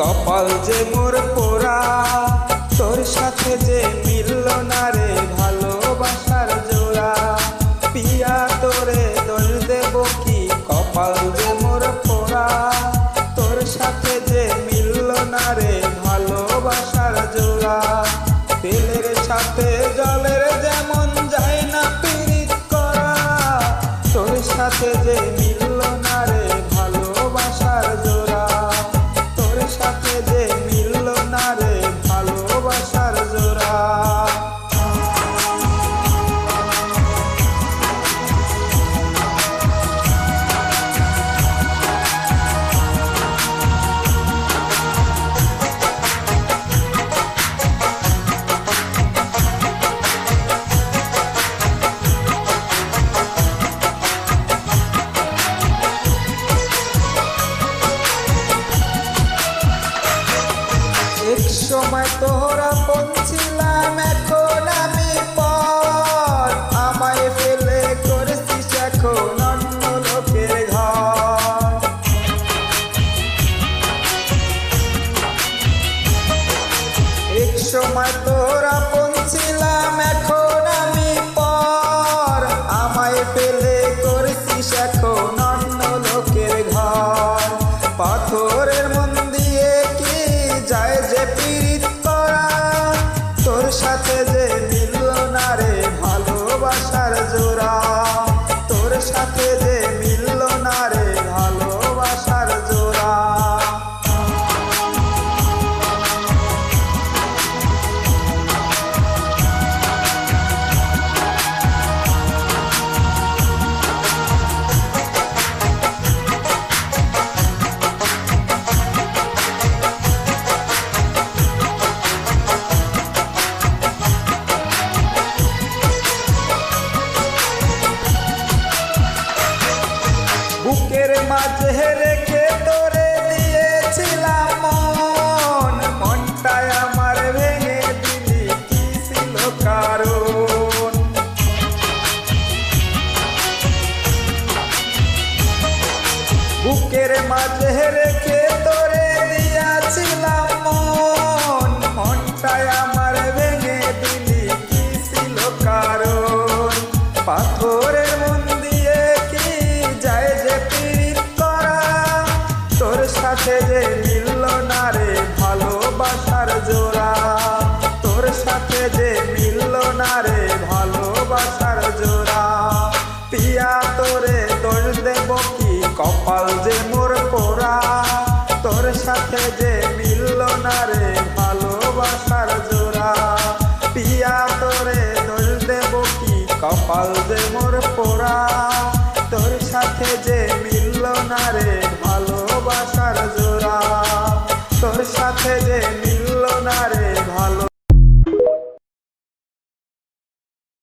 কপাল যে মোর পোড়া, তোর সাথে যে মিলল না রে ভালোবাসার জোড়া, পিয়া তোরে দোষ দেব কি কপাল যে মোর পোড়া, তোর সাথে যে মিলল না রে ভালোবাসার জোড়া। তেলের সাথে জলের যেমন যায় না পিরিত করা, তোর সাথে যে সময় তোরা বলছিলাম, এখন আমি পর। আমায় ফেলে করেছিস এখন অন্য লোকের ঘর। এক সময় তোরা বুকের মাঝে রেখে তোরে দিয়েছিলাম মন। মনটায় আমার ভেঙে দিলি, কি ছিল কারণ? বুকের মাঝে রেখে তোরে দিয়েছিলাম মন। মনটায় আমার ভেঙে দিলি, কি ছিল কারণ? পাথরের মন পিয়া তোরে দোষ দেব কি? কপাল যে মোর পোড়া। তোর সাথে যে মিলল না রে ভালোবাসার জোড়া। পিয়া তোরে দোষ দেব কি? কপাল যে মোর পোড়া। তোর সাথে যে মিলল না রে ভালোবাসার জোড়া। তোর সাথে যে